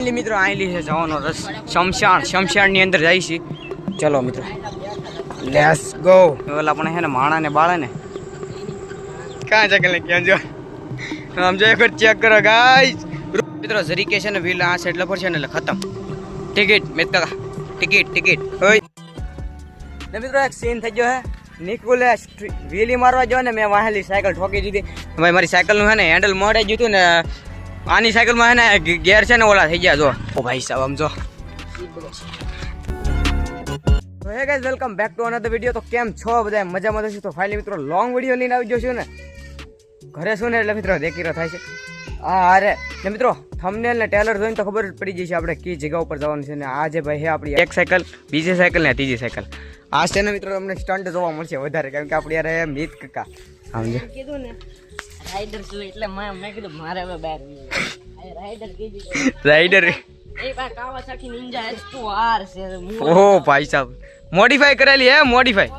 Finally મિત્રો આયલી છે જવાનો રસ. શમશાન શમશાનની અંદર જાય છે. ચલો મિત્રો લેસ ગો ઓલા પણ હે ને માણા ને બાળા ને. છે કે ક્યાં જો? આમ જો એક ચેક કરો ગાઈસ મિત્રો જરીકે છે ને વ્હીલ આ સાઈડ લપર છે ને એટલે ખતમ. ટિકિટ મિત્ર ટિકિટ ટિકિટ ઓય. ને મિત્રો એક સીન થઈ ગયો હે. નિકુલે વ્હીલી મારવા જો ને મેં વાહેલી સાયકલ ઠોકી દીધી. ભાઈ મારી સાયકલનું છે ને હેન્ડલ મોડે જ હતું ને આની સાયકલમાં હે ને ગેર છે ને ઓલા થઈ ગયા જો. ઓ ભાઈ સાહેબ, આમ જો. તો hey guys welcome back to another video તો કેમ છો બધા મજામાં થશે તો ફાઇનલી મિત્રો લોંગ વીડિયો લઈને આવી જશો ને. ઘરે શું ને એટલે મિત્રો દેખીરો થાય છે. હા, અરે. ને મિત્રો થંબનેલ ને ટેલર જોઈને તો ખબર પડી જશે આપણે કઈ જગ્યા ઉપર જવાનું છે ને. આ જે ભાઈ છે આપણી એક સાયકલ, બીજી સાયકલ ને ત્રીજી સાયકલ. આ છે ને મિત્રો, તમને સ્ટન્ટ જોવા મળશે વધારે કારણ કે આપણે યાર મિત કાકા. સમજે કીધું ને. રાઈડર છું એટલે મેં કીધું મારે હવે બહાર રાઈડર કીધું રાઈડર? એ ભાઈ કાવાસાકી નિંજા H2R છે. ઓહો ભાઈ સાહેબ મોડિફાઈ કરેલી હે મોડિફાઈ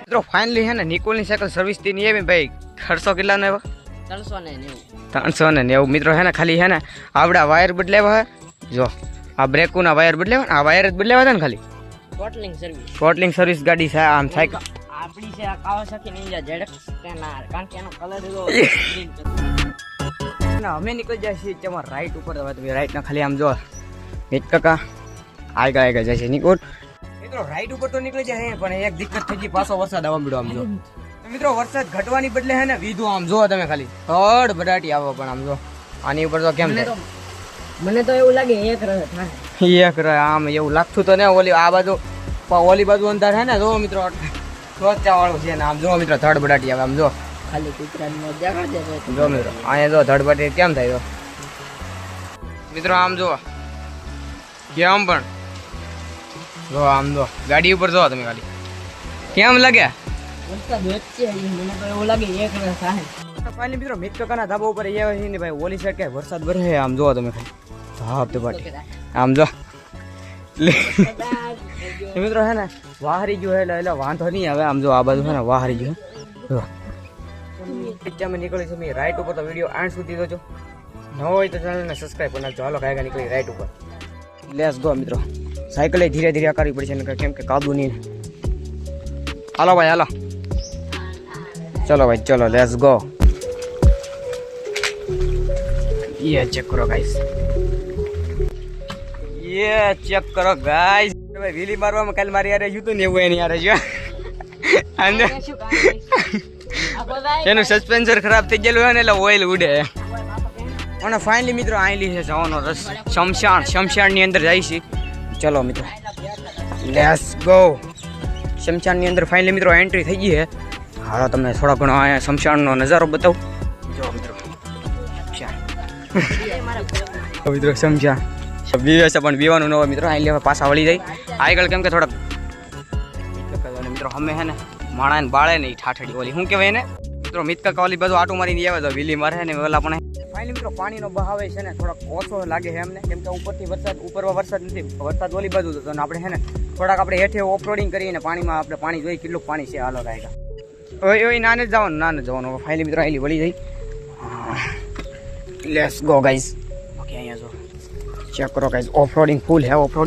મિત્રો ફાઇનલી હે ને નિકોલની સાયકલ સર્વિસથી નહીં આવી ભાઈ ખર્ચો કેટલાનો આવ્યો? ત્રણસો ને નેવું. ત્રણસો ને નેવું. મિત્રો હે ને ખાલી હે ને આવડા વાયર બદલાવ્યા હે. જો આ બ્રેકુના વાયર બદલાવ્યા આ વાયર જ બદલાવ્યા હતા ને ખાલી? સર્વિસ કોટલિંગ સર્વિસ ગાડી છે આમ સાયકલ આપણી છે આ કાવાસાકી નિંજા ZX સ્કેનર કારણ કે એનો કલર એવો ના અમે નીકળી જાય છીએ તમારા રાઈટ ઉપર હવે તમે રાઈટ ના ખાલી આમ જો. એક કાકા. આગળ ગયા જાય છે મિત્રો રાઈટ ઉપર તો નીકળી જાય હે, પણ એક દિક્કત થઈ ગઈ પાછો વરસાદ આવવા મળ્યો આમ જો. મિત્રો વરસાદ ઘટવાની બદલે હે ને વીધું આમ જો તમે ખાલી. થર્ડ બડાટી આવો પણ આમ જો. આની ઉપર તો કેમ મને થાય? તો મને તો એવું લાગે એક રહે એક રે આમ એવું લાગતું તો ને ઓલી આ બાજુ ઓલી બાજુ અંધાર હે ને જો મિત્રો વાળું છે ને આમ જો મિત્રો થર્ડ આવે આમ જો. ખાલી કૂતરાની મજા જો મિત્રો અહીંયા જો થર્ડ કેમ થાય મિત્રો આમ જો કેમ પણ? જો આમ જો. ગાડી ઉપર જો તમે ખાલી. કેમ લાગે? ફાઇનલી મિત્રો મિત કાકાના ધાબા ઉપર છે ને ભાઈ ઓલી સાઈડ કઈ વરસાદ વરસે આમ જો તમે ખાલી. ધાબ તે આમ જો. એ મિત્રો હે ને વાહરી ગયો એટલે એટલે વાંધો નહીં હવે આમ જો આ બાજુ છે ને વાહરી ગયો જો પિક્ચરમાં નીકળી છે મેં રાઈટ ઉપર તો વિડીયો આઠ સુધી જોજો ન હોય તો ચેનલને સબસ્ક્રાઈબ કરી નાખજો હાલો કાંઈ નીકળી રાઈટ ઉપર લેસ ગો મિત્રો સાયકલે ધીરે ધીરે કરવી પડશે ને કેમ કે કાદુ નહીં હાલો ભાઈ હાલો ચલો ભાઈ ચલો લેટ્સ ગો ये चेक करो गाइस ये चेक करो गाइस ભાઈ વીલી મારવામાં કાલ મારી યારે જૂતું ને એવું એની યારે જો. અંદર. એનું સસ્પેન્સર ખરાબ થઈ ગયેલું હોય ને એટલે ઓઇલ ઉડે. અને ફાઇનલી મિત્રો આયલી છે જવાનો રસ. શમશાન શમશાણની અંદર જાય છે. ચલો મિત્રો. લેટ્સ ગો શમશાનની અંદર ફાઇનલી મિત્રો એન્ટ્રી થઈ ગઈ છે. હાલો તમને થોડો ઘણો અહીંયા શમશાનનો નજારો બતાવું. જો મિત્રો. શમશાન. મિત્રો શમશાન. બીવે છે પણ બીવાનું ન હોય મિત્રો. અહીં લેવા પાછા વળી જાય. આગળ કેમ કે થોડાક અને મિત્રો અમે હે ને માણાને બાળે ને ઈ ઠાઠડી ઓલી શું કહેવાય એને મિત્રો મિત કાકા ઓલી બાજુ આટું મારીને આવે તો વીલી મારે ને ઓલા પણ ફાઇનલી મિત્રો પાણીનો બહાવે છે ને થોડોક ઓછો લાગે છે અમને કેમ કે ઉપરથી વરસાદ ઉપર વરસાદ નથી વરસાદ ઓલી બાજુ હતો અને આપણે હે ને થોડાક આપણે હેઠે ઓફરોડિંગ કરીને પાણીમાં આપણે પાણી જોઈ કેટલું પાણી છે હાલો કાંઈ ઓય ઓય નાને જ જવાનું નાને જ જવાનું ફાઇનલી મિત્રો આયલી વળી જઈ. લેટ્સ ગો ગાઈઝ ઓકે અહીંયા જો. ચેક કરો ગાઈઝ ઓફ રોડિંગ ફૂલ હે ઓફ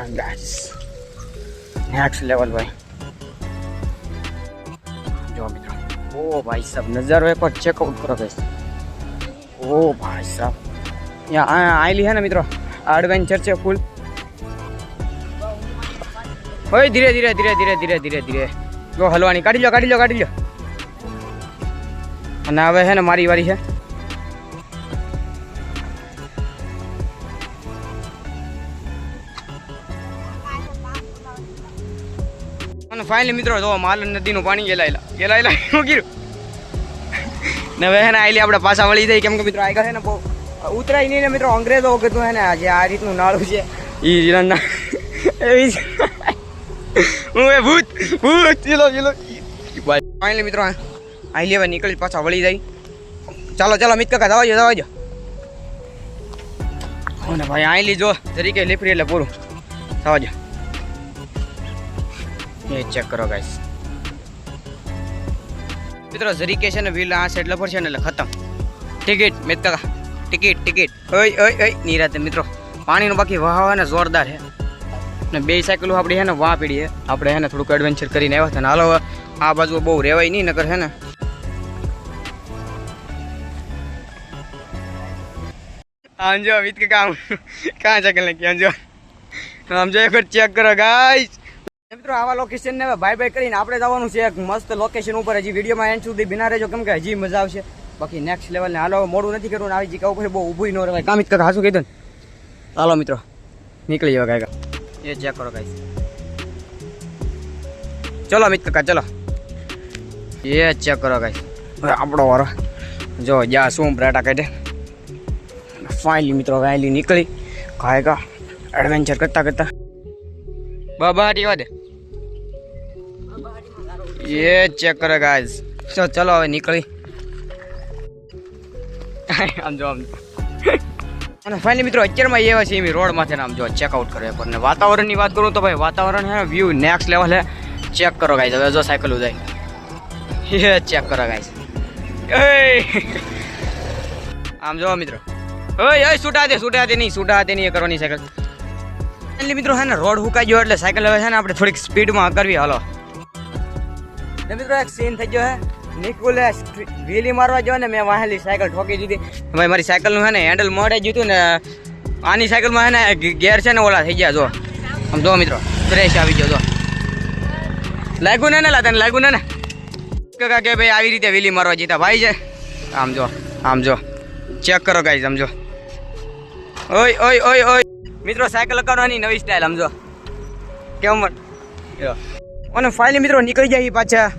રોડિંગ હા ગાઈઝ નેક્સ્ટ લેવલ ભાઈ જો મિત્રો ઓ ભાઈ સાહેબ નજારો એકવાર ચેકઆઉટ કરો ગાઈઝ ઓ ભાઈ સાહેબ અહીંયા આ આયલી છે ને મિત્રો એડવેન્ચર છે ફૂલ ઓય ધીરે ધીરે ધીરે ધીરે ધીરે ધીરે ધીરે જો હલવાની કાઢી લો કાઢી લો કાઢી લો અને હવે છે ને મારી વારી છે ફાઇનલી મિત્રો, જો માલન નદીનું પાણી ગેલાયેલા. ગેલાયેલા શું કીધું. ને હવે હે ને આયલી આપણે પાછા વળી જાય કેમ કે મિત્રો આગળ છે ને બહુ, ઉતરાય નહીં ને મિત્રો, અંગ્રેજો કીધું હે ને જે આ રીતનું નાળું છે એ જીરાના એવી. હું એ ભૂત ભૂત ચીલો ચીલો ફાઇનલી મિત્રો આયલી હવે નીકળી, પાછા વળી જાય ચાલો ચાલો, મિત કાકા, જવા જો જવા જો ભાઈ, આયલી જો, તરીકે લીફરી એટલે પૂરું. જવા જો એ ચેક કરો ગાઈસ મિત્રો જરીકે છે ને વ્હીલ આ સાઈડ લફર છે ને, એટલે ખતમ. ટિકિટ મિત્ર ટિકિટ ટિકિટ ઓય ઓય ઓય, નિરાતે, મિત્રો. પાણીનું બાકી વહાવ ને જોરદાર છે. ને બે સાયકલો આપણી છે ને, વાહ પીડીએ. આપણે છે ને, થોડુંક એડવેન્ચર કરીને આવ્યા હતા. ને હાલો આ બાજુ બહુ રહેવાય નહીં નગર છે ને. આમ જો અમિત કે કામ કાં સાયકલ નાખી, આમ જો. આમ જો, એક ચેક કરો ગાઈસ મિત્રો, આવા લોકેશન ને બાય બાય કરીને આપણે જવાનું છે એક મસ્ત લોકેશન ઉપર. હજી વિડીયોમાં એન્ડ સુધી બિના રહેજો, કેમ કે હજી મજા આવશે. બાકી નેક્સ્ટ લેવલ ને હાલો મોડું નથી કરવું આવી જગ્યા ઉપર બહુ ઊભું ન રહેવાય. કામિત કાકા હાસું કીધું હાલો મિત્રો, નીકળી જવા કાકા. એ ચેક કરો કાંઈ ચલો અમિત કાકા, ચલો. એ ચેક કરો કાંઈ આપણો વારો. જો જ્યાં શું પરાઠા કાઢે? ફાઇનલી મિત્રો વહેલી નીકળી. કાય કા એડવેન્ચર કરતા કરતા. બાબા હટી દે એ ચેક કરો ગાઈસ ચલો ચલો, હવે નીકળી. આમ જો, આમ અને ફાઇનલી મિત્રો, અત્યારમાં એવા છે એમ રોડ માથે આમ જો ચેકઆઉટ કરે. પર ને વાતાવરણની વાત કરું તો ભાઈ, વાતાવરણ છે view next level hey check કરો ગાઈસ હવે જો સાયકલ જાય એ ચેક કરો ગાઈસ આમ જો, મિત્રો. ઓય ઓય, છૂટા દે છૂટા દે નહીં, છૂટા દે નહીં કરવાની સાયકલ એટલે મિત્રો હે ને, રોડ હુકાઈ ગયો એટલે સાયકલ હવે છે ને, આપણે થોડીક સ્પીડમાં કરવી, હાલો. ને મિત્રો, એક સીન થઈ ગયો હે. નિકુલે વીલી મારવા ગયો ને, મેં વાહેલી સાયકલ ઠોકી દીધી. ભાઈ, મારી સાયકલનું છે ને હેન્ડલ મોડે જીતું ને, આની સાયકલમાં હે ને ગેર છે ને ઓલા થઈ ગયા, જો. આમ જો મિત્રો ફ્રેશ આવી ગયો, જો. લાગ્યું ને ને તને લાગ્યું ને ને? કાકા કે ભાઈ, આવી રીતે વીલી મારવા જીતા ભાઈ છે. આમ જો આમ જો. ચેક કરો ગાઈ સમજો ઓય ઓય ઓય ઓય. મિત્રો, સાયકલ કરવાની નવી સ્ટાઇલ સમજો કેમ પણ અને ફાઇનલી મિત્રો નીકળી જાય પાછા.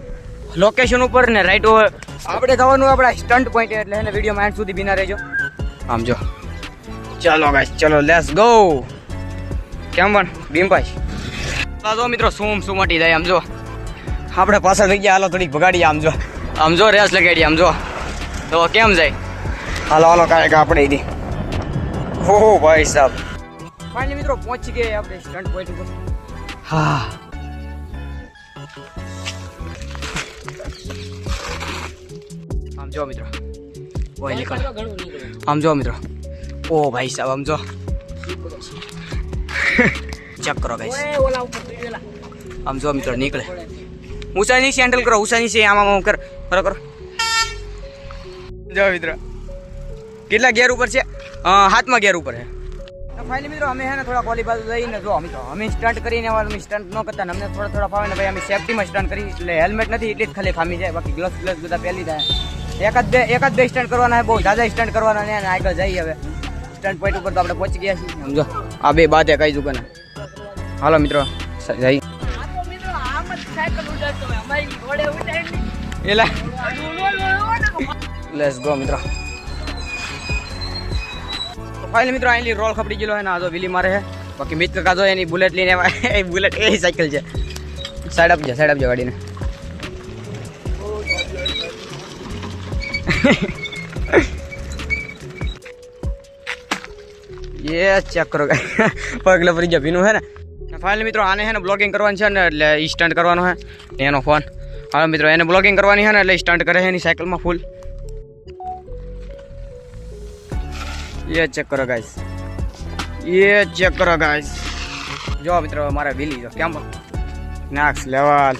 લોકેશન ઉપર ને રાઈટ ઓવર આપણે જવાનું આપણા સ્ટન્ટ પોઈન્ટ એટલે એને વીડિયો માં સુધી બિના રહેજો. આમ જો. ચાલો ગાઈસ ચલો લેટ્સ ગો કેમ પણ, ભીમભાઈ? જો મિત્રો, સૂમ સુમટી મટી જાય, આમ જો. આપણે પાછળ થઈ ગયા, હાલો, થોડીક ભગાડીએ, આમ જો. આમ જો રેસ લગાડીએ, આમ જો. તો કેમ જાય? હાલો હાલો, કાંઈક આપણે દી. હો ભાઈ સાહેબ. ફાઇનલી મિત્રો, પહોંચી ગયા આપણે સ્ટન્ટ પોઈન્ટ ઉપર. હા. આમ જો મિત્રો. ઓય નીકળ. આમ જો મિત્રો. ઓ ભાઈ સાહેબ આમ જો. ચેક કરો ગાઈસ આમ જો મિત્રો નીકળે. ઊંચા નીચે હેન્ડલ કરો ઊંચા નીચે આમ આમ કર. કરો કરો. જો મિત્રો. કેટલા ગેર ઉપર છે? હાથમાં ગેર ઉપર છે. ફાઇનલી મિત્રો અમે હે ને થોડા કોલી બાજુ જઈને જો તો અમે સ્ટન્ટ કરીને અમે સ્ટન્ટ ન કરતા ને અમને થોડા થોડા ફાવે ને ભાઈ અમે સેફટીમાં સ્ટન્ટ કરી એટલે હેલ્મેટ નથી એટલે જ ખાલી ખામી જાય બાકી ગ્લવ્સ ગ્લવ્સ બધા પહેલી થાય જ બે જ બે સ્ટન્ટ કરવાના બહુ જાજા સ્ટન્ટ કરવાના ને આગળ જઈએ હવે. સ્ટન્ટ પોઈન્ટ ઉપર તો આપણે પહોંચી ગયા છીએ. સમજો? આ બે બાતે કઈ ચૂકે ને. હાલો મિત્રો જઈ જ લીધી ગો મિત્રો. ફાઇનલી મિત્રો આઈલી રોલ ખપડી ગયેલો છે ને, આ વિલી મારે હે બાકી મિત્ર કાજો એની બુલેટ લઈને એ બુલેટ એ સાયકલ છે. સાઈડ આપજો સાઈડ આપજો ગાડીને. એ ચેક કરો પગલે ફરી ગયા. ભીનું હે ને? ફાઇનલી મિત્રો આને હે ને બ્લોગિંગ કરવાનું છે ને એટલે ઈ સ્ટન્ટ કરવાનો હે. એનો ફોન હવે મિત્રો એને બ્લોગિંગ કરવાની હે ને એટલે સ્ટન્ટ કરે છે એની સાયકલમાં ફૂલ એ ચેક કરો ગાઈસ. એ ચેક કરો ગાઈસ. જો મિત્રો મારા બિલી જો કેમ? નાક્સ લેવાલ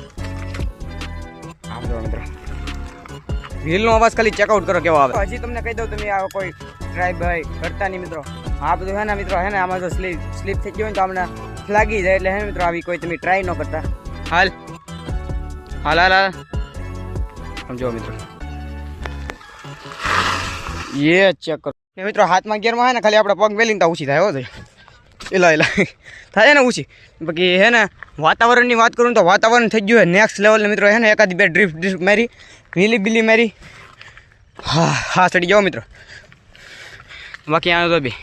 રીલનો અવાજ ખાલી ચેકઆઉટ કરો કેવો આવે હજી તમને કહી દઉં તમે આ કોઈ ટ્રાય ભાઈ કરતા નહીં મિત્રો આ બધું હે ને મિત્રો હે ને આમાં જો સ્લીપ સ્લીપ થઈ ગયો ને તો આપણે લાગી જાય એટલે હે મિત્રો આવી કોઈ તમે ટ્રાય ન કરતા હાલ હાલ હાલ હાલ સમજો મિત્રો એ ચેક કરો મિત્રો હાથમાં ગેરમાં હોય ને ખાલી આપણે પગ વેલીને તા ઊંચી થાય હો એલા એલા થાય ને ઊંચી બાકી હે ને વાતાવરણની વાત કરું તો વાતાવરણ થઈ ગયું હે નેક્સ્ટ લેવલને મિત્રો હે ને એકાદી બે ડ્રીફ ડ્રીફ મારી વીલી બિલી મારી. હા હા, ચડી જાઓ મિત્રો. બાકી આનો તો બી.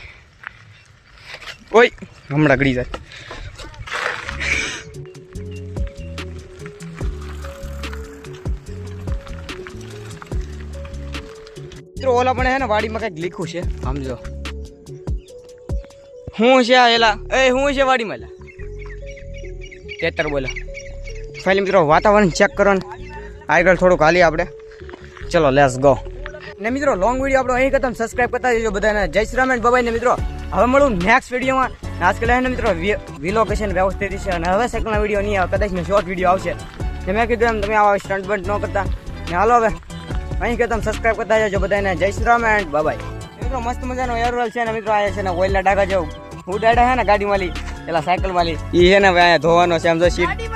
ઓય, હમણાં ગળી જાય. મિત્રો, ઓલા પણ હે ને વાડીમાં કંઈક લીખું છે. સમજો હું છે એલા? એ, હું છે વાડીમાં એલા? તેતર બોલા. ફાઇનલી મિત્રો, વાતાવરણ ચેક કરો ને આગળ થોડુંક હાલી આપણે. ચલો લેસ ગો ને મિત્રો લોંગ વીડિયો આપણો અહીં કરતા સબસ્ક્રાઇબ કરતા જજો બધાને. જય શ્રી રામ બાબાઈ ને મિત્રો. હવે મળું નેક્સ્ટ વિડીયોમાં આજકાલ એને મિત્રો વિલોકેશન વ્યવસ્થિત છે અને હવે સેકન્ડ વીડિયો નહીં આવે કદાચ શોર્ટ વીડિયો આવશે. ને મેં કીધું એમ, તમે આવા સ્ટન્ટ બંટ ન કરતા. ને હાલો હવે, અહીં કરતા સબસ્ક્રાઇબ કરતા જજો બધાને. જય શ્રી રામ બાબાઈ મિત્રો, મસ્ત મજાનો એરવેલ છે ને મિત્રો, આ છે ને ઓઇલના ડાકા જેવું. હું ડાડા હે ને ગાડી વાલી પેલા સાયકલ વાલી એ છે ને ધોવાનો છે, આમ સીટ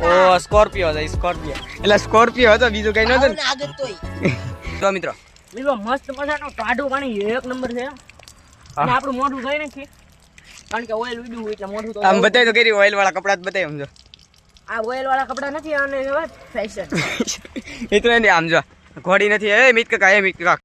ઓ સ્કોર્પિયો છે સ્કોર્પિયો. એટલે સ્કોર્પિયો હતો બીજું કઈ નતું ને. આગળ તોય. તો મિત્રો. મિત્રો મસ્ત મજાનો ટાઢું પાણી એક નંબર છે. અને આપણું મોઢું ગઈ નથી. કારણ કે ઓઇલ ઉડ્યું હોય એટલે મોઢું તો આમ બતાવી તો કરી ઓઇલ વાળા કપડા જ બતાવી સમજો આ ઓઇલ વાળા કપડા નથી અને ફેશન મિત્રો એને આમ જો. ઘોડી નથી એ મિત કાકા એ મિત કાકા.